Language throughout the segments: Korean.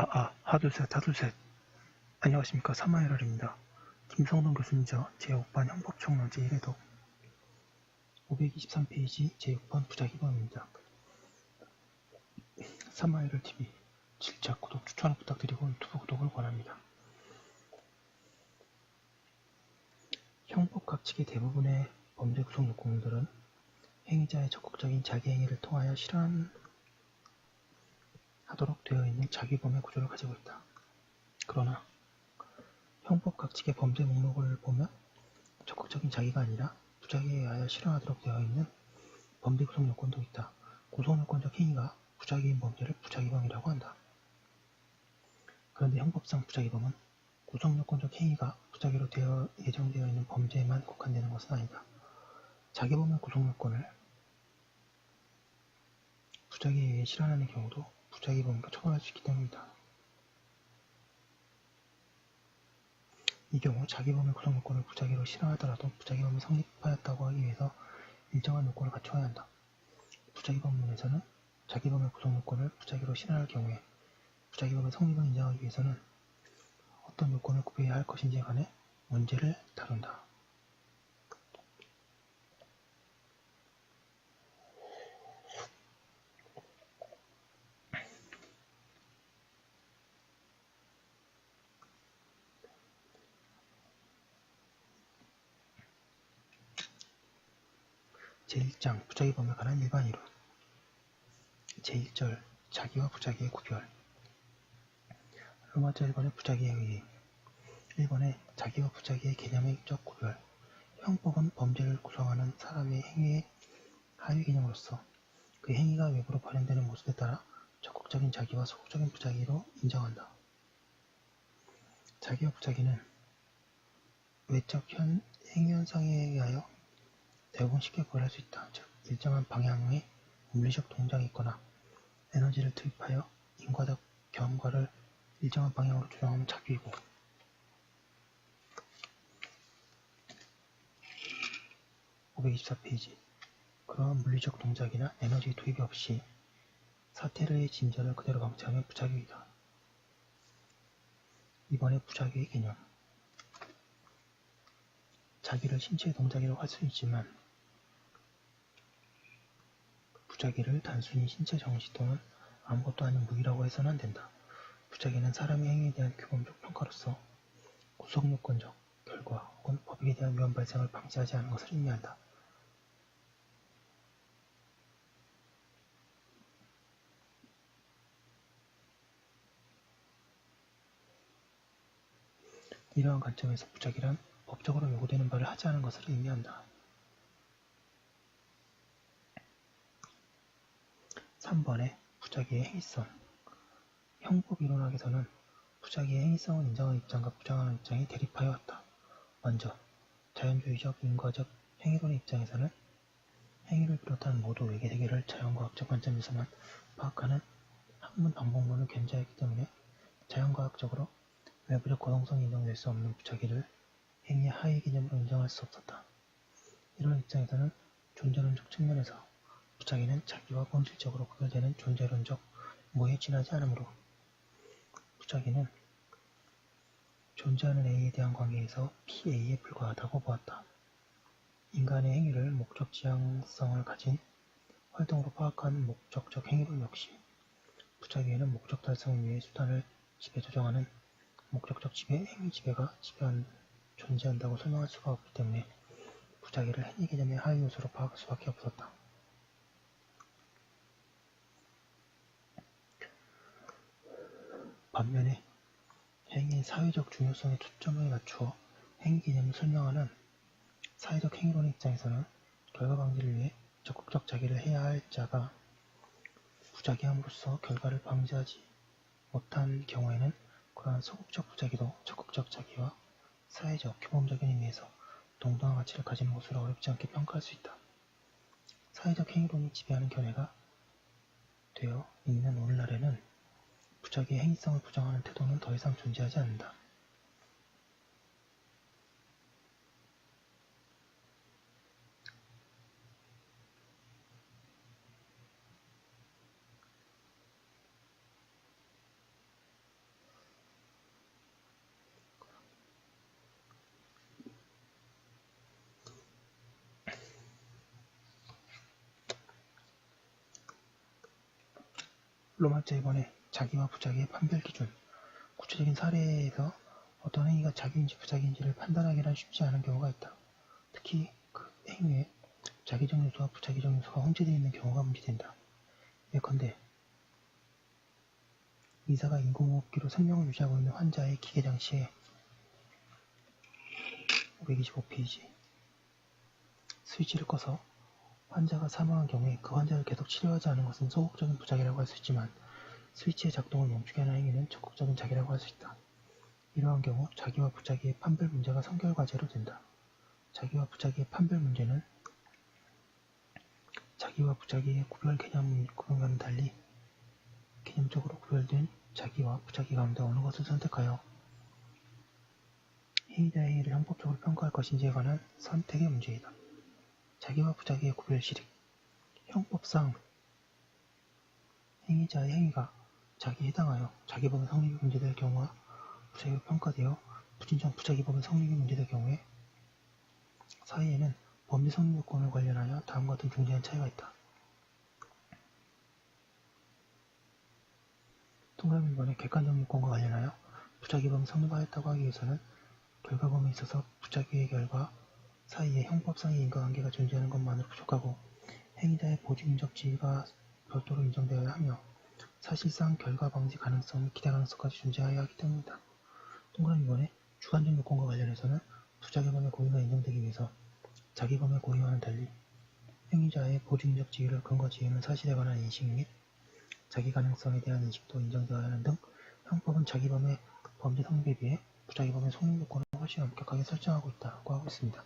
아, 아, 하둘셋, 하둘셋. 안녕하십니까. 사마이럴입니다. 김성동 교수님저 제6반 형법총론 제1회독 523페이지 제6번 부작위번입니다. 사마이럴 TV 질작 구독 추천을 부탁드리고 유튜브 구독을 권합니다. 형법 각칙의 대부분의 범죄 구성 요건들은 행위자의 적극적인 자기 행위를 통하여 실현 하도록 되어 있는 자기범의 구조를 가지고 있다. 그러나 형법 각칙의 범죄 목록을 보면 적극적인 자기가 아니라 부작위에 의하여 실현하도록 되어 있는 범죄 구성 요건도 있다. 구성 요건적 행위가 부작위인 범죄를 부작위범이라고 한다. 그런데 형법상 부작위범은 구성 요건적 행위가 부작위로 되어 예정되어 있는 범죄에만 국한되는 것은 아니다. 자기범의 구성 요건을 부작위에 의해 실현하는 경우도 부작위범으로 처벌할 수 있기 때문이다. 이 경우 자기범의 구성 요건을 부작위로 실현하더라도 부작위범이 성립하였다고 하기 위해서 일정한 요건을 갖춰야 한다. 부작위범론에서는 자기범의 구성 요건을 부작위로 실현할 경우에 부작위범의 성립을 인정하기 위해서는 어떤 요건을 구비해야 할 것인지에 관해 문제를 다룬다. 제1장 부작위 범에 관한 일반 이론. 제1절 자기와 부작위의 구별. 로마자 1번의 부작위에 의해 1번의 자기와 부작위의 개념의적 구별. 형법은 범죄를 구성하는 사람의 행위의 하위 개념으로서 그 행위가 외부로 발현되는 모습에 따라 적극적인 자기와 소극적인 부작위로 인정한다. 자기와 부작위는 외적 현, 행위현상에 의하여 대부분 쉽게 구별할 수 있다. 즉, 일정한 방향의 물리적 동작이 있거나 에너지를 투입하여 인과적 경과를 일정한 방향으로 조정하면 자규이고 (524 페이지) 그러한 물리적 동작이나 에너지 투입이 없이 사태의 진전을 그대로 방치하면 부작위이다. 이번에 부작위의 개념 자기를 신체의 동작이라고 할 수 있지만 부작위를 단순히 신체 정시 또는 아무것도 아닌 무기라고 해서는 안 된다. 부작위는 사람의 행위에 대한 규범적 평가로서 구속요건적 결과 혹은 법익에 대한 위험 발생을 방지하지 않은 것을 의미한다. 이러한 관점에서 부작위란 법적으로 요구되는 바를 하지 않은 것을 의미한다. 3번의 부작위의 행위성 형법 이론학에서는 부작위의 행위성을 인정하는 입장과 부정하는 입장이 대립하여 왔다. 먼저 자연주의적 인과적 행위론의 입장에서는 행위를 비롯한 모두 외계 세계를 자연과학적 관점에서만 파악하는 학문 방법론을 견제하였기 때문에 자연과학적으로 외부적 거동성이 인정될 수 없는 부작위를 행위의 하위 개념으로 인정할 수 없었다. 이런 입장에서는 존재론적 측면에서 부작위는 자기와 본질적으로 구별되는 존재론적 모에 지나지 않으므로 부작위는 존재하는 A에 대한 관계에서 PA에 불과하다고 보았다. 인간의 행위를 목적 지향성을 가진 활동으로 파악한 목적적 행위론 역시 부작위에는 목적 달성을 위해 수단을 지배 조정하는 목적적 지배, 행위 지배가 지배한 존재한다고 설명할 수가 없기 때문에 부작위를 행위 개념의 하위 요소로 파악할 수밖에 없었다. 반면에 행위의 사회적 중요성에 초점을 맞추어 행위 개념을 설명하는 사회적 행위론의 입장에서는 결과 방지를 위해 적극적 자기를 해야 할 자가 부작위함으로써 결과를 방지하지 못한 경우에는 그러한 소극적 부작위도 적극적 자기와 사회적 규범적인 의미에서 동등한 가치를 가지는 것으로 어렵지 않게 평가할 수 있다. 사회적 행위론이 지배하는 견해가 되어 있는 오늘날에는 부작위의 행위성을 부정하는 태도는 더 이상 존재하지 않는다. 로마제 이번에 자기와 부자기의 판별 기준 구체적인 사례에서 어떤 행위가 자기인지 부자기인지를 판단하기란 쉽지 않은 경우가 있다. 특히 그 행위에 자기적 요소와 부자기적 요소가 혼재되어 있는 경우가 문제된다. 예컨대 의사가 인공호흡기로 생명을 유지하고 있는 환자의 기계장 시에 525페이지 스위치를 꺼서 환자가 사망한 경우에 그 환자를 계속 치료하지 않은 것은 소극적인 부작이라고 할 수 있지만 스위치의 작동을 멈추게 하는 행위는 적극적인 자기라고 할 수 있다. 이러한 경우 자기와 부자기의 판별 문제가 선결과제로 된다. 자기와 부자기의 판별 문제는 자기와 부자기의 구별 개념 구분과는 달리 개념적으로 구별된 자기와 부자기 가운데 어느 것을 선택하여 행위자의 행위를 형법적으로 평가할 것인지에 관한 선택의 문제이다. 자기와 부자기의 구별 실익 형법상 행위자의 행위가 자기에 해당하여 자기범의 성립이 문제될 경우와 부자기가 평가되어 부진정 부자기범의 성립이 문제될 경우에 사이에는 범죄 성립 요건을 관련하여 다음과 같은 중대한 차이가 있다. 동그라미 1번의 객관적 요건과 관련하여 부자기범이 성립하였다고 하기 위해서는 결과범에 있어서 부자기의 결과 사이에 형법상의 인과관계가 존재하는 것만으로 부족하고 행위자의 보직 인적 지위가 별도로 인정되어야 하며 사실상 결과 방지 가능성 및 기대 가능성까지 존재하여야 하기 때문이다. 동그라미 2번의 주관적 요건과 관련해서는 부자기범의 고의가 인정되기 위해서 자기범의 고의와는 달리 행위자의 보직인적 지위를 근거 지으는 사실에 관한 인식 및 자기 가능성에 대한 인식도 인정되어야 하는 등 형법은 자기범의 범죄 성립에 비해 부자기범의 성립 요건을 훨씬 엄격하게 설정하고 있다고 하고 있습니다.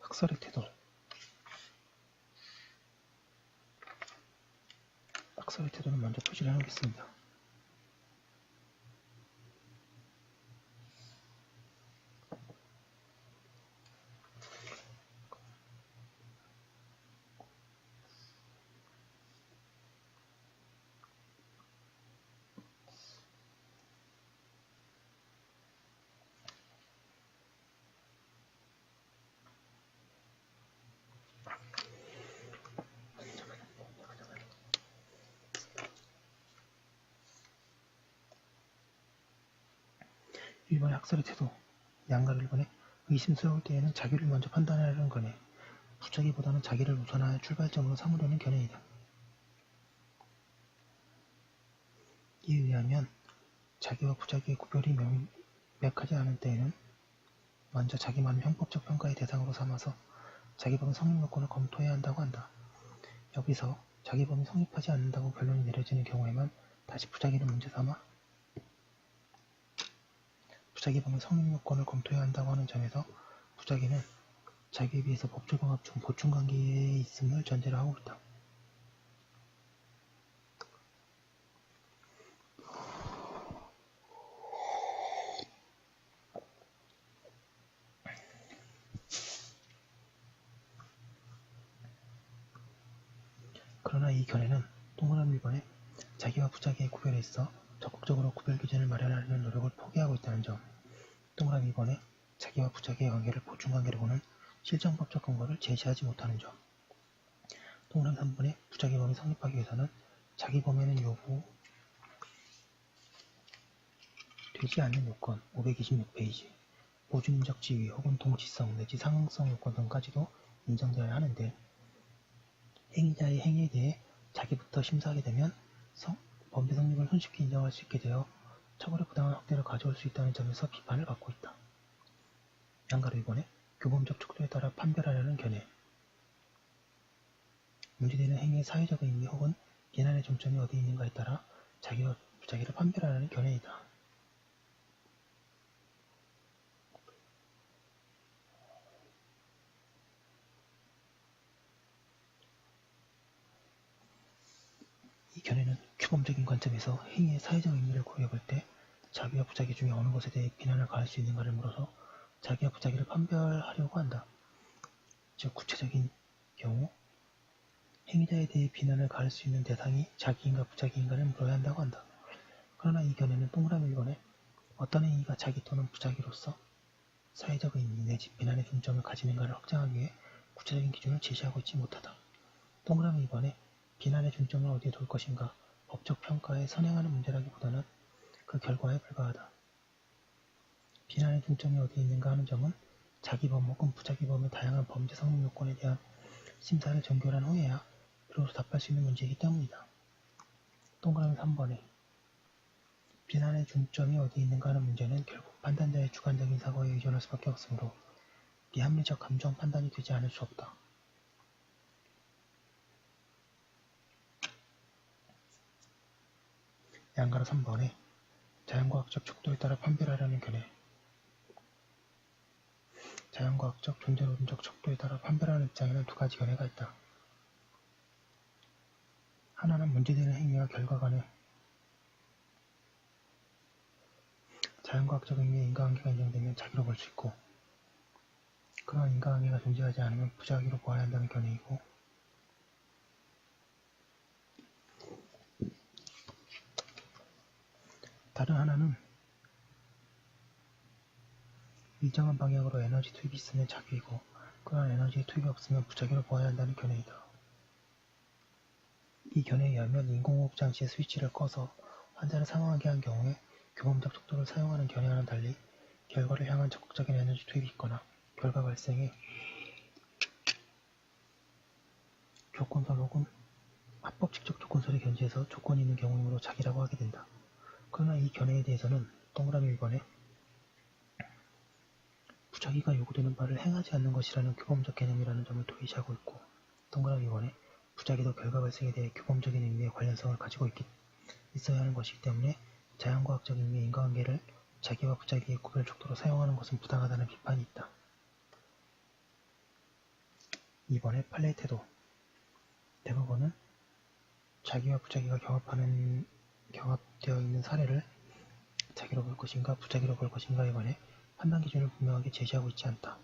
학설의 태도 학설의 태도는 먼저 표시를 해놓겠습니다. 일본의 학설의 태도 양가를 일본에 의심스러울 때에는 자기를 먼저 판단하려는 거네 부자기보다는 자기를 우선하여 출발점으로 삼으려는 견해이다. 이에 의하면 자기와 부자기의 구별이 명백하지 않은 때에는 먼저 자기만을 형법적 평가의 대상으로 삼아서 자기범의 성립 요건을 검토해야 한다고 한다. 여기서 자기범이 성립하지 않는다고 결론이 내려지는 경우에만 다시 부자기를 문제 삼아 부자기범의 성립 요건을 검토해야 한다고 하는 점에서 부자기는 자기에 비해서 법적 경합 중 보충관계에 있음을 전제로 하고 있다. 그러나 이 견해는 동그라미 1번에 자기와 부자기의 구별에 있어 적극적으로 구별 기준을 마련하려는 노력을 포기하고 있다는 점, 동그라미 2번에 자기와 부자기의 관계를 보충관계로 보는 실정법적 근거를 제시하지 못하는 점, 동그라미 3번에 부자기범이 성립하기 위해서는 자기범에는 요구 되지 않는 요건 526페이지 보증적 지위 혹은 동치성 내지 상응성 요건 등까지도 인정되어야 하는데 행위자의 행위에 대해 자기부터 심사하게 되면 성, 범죄 성립을 손쉽게 인정할 수 있게 되어 처벌의 부당한 확대를 가져올 수 있다는 점에서 비판을 받고 있다. 양가로 이번에 교범적 촉도에 따라 판별하려는 견해 문제되는 행위의 사회적 의미 혹은 비난의 중점이 어디 있는가에 따라 자기와 부자기를 판별하려는 견해이다. 이 규범적인 관점에서 행위의 사회적 의미를 고려해볼 때 자기와 부자기 중에 어느 것에 대해 비난을 가할 수 있는가를 물어서 자기와 부자기를 판별하려고 한다. 즉 구체적인 경우 행위자에 대해 비난을 가할 수 있는 대상이 자기인가 부자기인가를 물어야 한다고 한다. 그러나 이 견해는 동그라미 1번에 어떤 행위가 자기 또는 부자기로서 사회적 의미 내지 비난의 중점을 가지는가를 확정하기 위해 구체적인 기준을 제시하고 있지 못하다. 동그라미 2번에 비난의 중점을 어디에 둘 것인가 법 적 평가에 선행하는 문제라기보다는 그 결과에 불과하다. 비난의 중점이 어디에 있는가 하는 점은 자기 범 혹은 부자기 범의 다양한 범죄 성립 요건에 대한 심사를 정결한 후에야 비로소 답할 수 있는 문제이기 때문이다. 동그라미 3번에 비난의 중점이 어디에 있는가 하는 문제는 결국 판단자의 주관적인 사고에 의존할 수밖에 없으므로 비합리적 감정 판단이 되지 않을 수 없다. 양가로 3번에 자연과학적 척도에 따라 판별하려는 견해 자연과학적 존재론적 척도에 따라 판별하는 입장에는 두 가지 견해가 있다. 하나는 문제되는 행위와 결과 간의 자연과학적 의미의 인과관계가 인정되면 자기로 볼 수 있고 그러한 인과관계가 존재하지 않으면 부작위로 보아야 한다는 견해이고 다른 하나는 일정한 방향으로 에너지 투입이 있으면 자기이고 그러한 에너지의 투입이 없으면 부작위로 보아야 한다는 견해이다. 이 견해에 의하면 인공호흡 장치의 스위치를 꺼서 환자를 사망하게 한 경우에 규범적 척도를 사용하는 견해와는 달리 결과를 향한 적극적인 에너지 투입이 있거나 결과 발생에 조건설 혹은 합법칙적 조건설이 견지해서 조건이 있는 경우이므로 자기라고 하게 된다. 그러나 이 견해에 대해서는 동그라미 1번에 부작위가 요구되는 바를 행하지 않는 것이라는 규범적 개념이라는 점을 도외시하고 있고 동그라미 2번에 부작위도 결과 발생에 대해 규범적인 의미의 관련성을 가지고 있기, 있어야 하는 것이기 때문에 자연과학적 의미의 인과관계를 자기와 부작위의 구별 족도로 사용하는 것은 부당하다는 비판이 있다. 2번에 판례 태도 대부분은 자기와 부작위가 경합하는 경합되어 있는 사례를 자기로 볼 것인가 부작위로 볼 것인가에 관해 판단 기준을 분명하게 제시하고 있지 않다.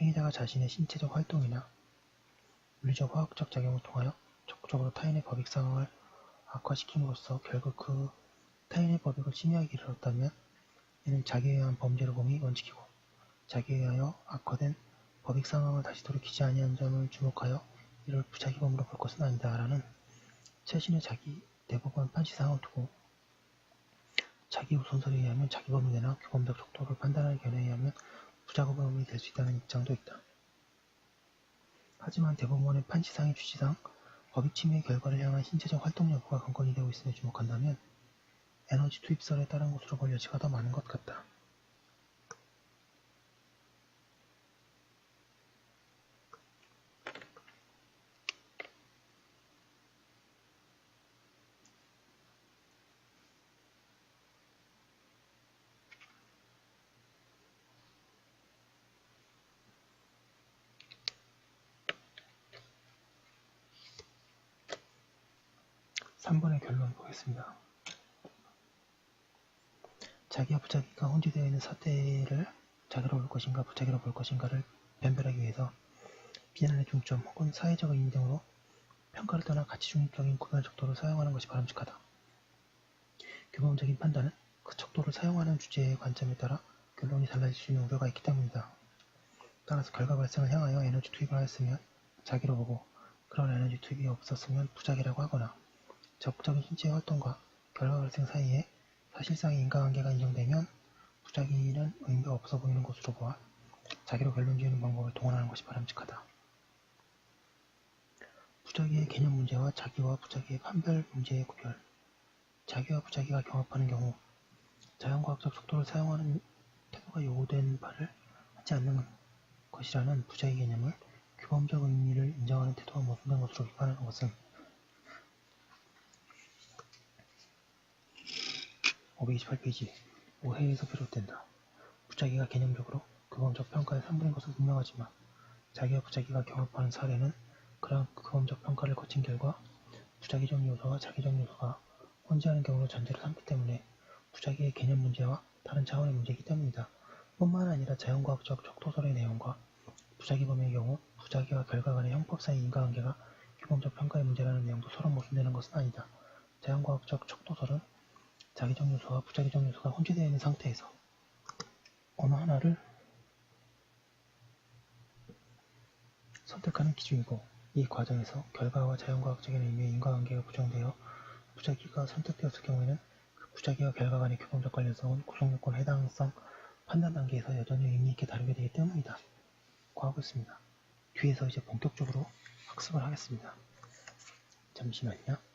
행위자가 자신의 신체적 활동이나 물리적 화학적 작용을 통하여 적극적으로 타인의 법익 상황을 악화시킴으로써 결국 그 타인의 법익을 침해하기 이르렀다면 이는 자기에 의한 범죄로 봄이 원칙이고 자기에 의하여 악화된 법익 상황을 다시 돌이키지 아니한 점을 주목하여 이를 부작위범으로 볼 것은 아니다라는 최신의 자기 대법원 판시사항을 두고 자기 우선설에 의하면 자기범이 되나 규범적 족도를 판단하는 견해에 의하면 부작위범이 될수 있다는 입장도 있다. 하지만 대법원의 판시상의 취지상 법익 침해 결과를 향한 신체적 활동 여부가 관건이 되고 있음에 주목한다면 에너지 투입설에 따른 것으로 볼 여지가 더 많은 것 같다. 3번의 결론 보겠습니다. 자기와 부자기가 혼재되어 있는 사태를 자기로 볼 것인가 부자기로 볼 것인가를 변별하기 위해서 비난의 중점 혹은 사회적 등으로 평가를 떠나 가치 중립적인 구별 척도를 사용하는 것이 바람직하다. 규범적인 판단은 그 척도를 사용하는 주제의 관점에 따라 결론이 달라질 수 있는 우려가 있기 때문이다. 따라서 결과 발생을 향하여 에너지 투입을 하였으면 자기로 보고 그런 에너지 투입이 없었으면 부작이라고 하거나 적극적인 신체 활동과 결과 발생 사이에 사실상의 인과관계가 인정되면 부작위는 의미가 없어 보이는 것으로 보아 자기로 결론 지으는 방법을 동원하는 것이 바람직하다. 부작위의 개념 문제와 자기와 부작위의 판별 문제의 구별 자기와 부작위가 경합하는 경우 자연과학적 속도를 사용하는 태도가 요구된 바를 하지 않는 것이라는 부작위 개념을 규범적 의미를 인정하는 태도가 모순된 것으로 비판하는 것은 528페이지 오해에서 비롯된다. 부작위가 개념적으로 규범적 평가의 산물인 것은 분명하지만 자기와 부작위가 경합하는 사례는 그러한 규범적 평가를 거친 결과 부작위적 요소와 자기적 요소가 혼재하는 경우를 전제로 삼기 때문에 부작위의 개념 문제와 다른 차원의 문제이기 때문이다. 뿐만 아니라 자연과학적 척도설의 내용과 부작위범의 경우 부작위와 결과 간의 형법상의 인과관계가 규범적 평가의 문제라는 내용도 서로 모순되는 것은 아니다. 자연과학적 척도설은 자기적 요소와 부자기적 요소가 혼재되어 있는 상태에서 어느 하나를 선택하는 기준이고 이 과정에서 결과와 자연과학적인 의미의 인과관계가 부정되어 부작위가 선택되었을 경우에는 그 부작위와 결과 간의 교통적 관련성은 구성요건 해당성 판단 단계에서 여전히 의미 있게 다루게 되기 때문이다. 있습니다. 뒤에서 이제 본격적으로 학습을 하겠습니다. 잠시만요.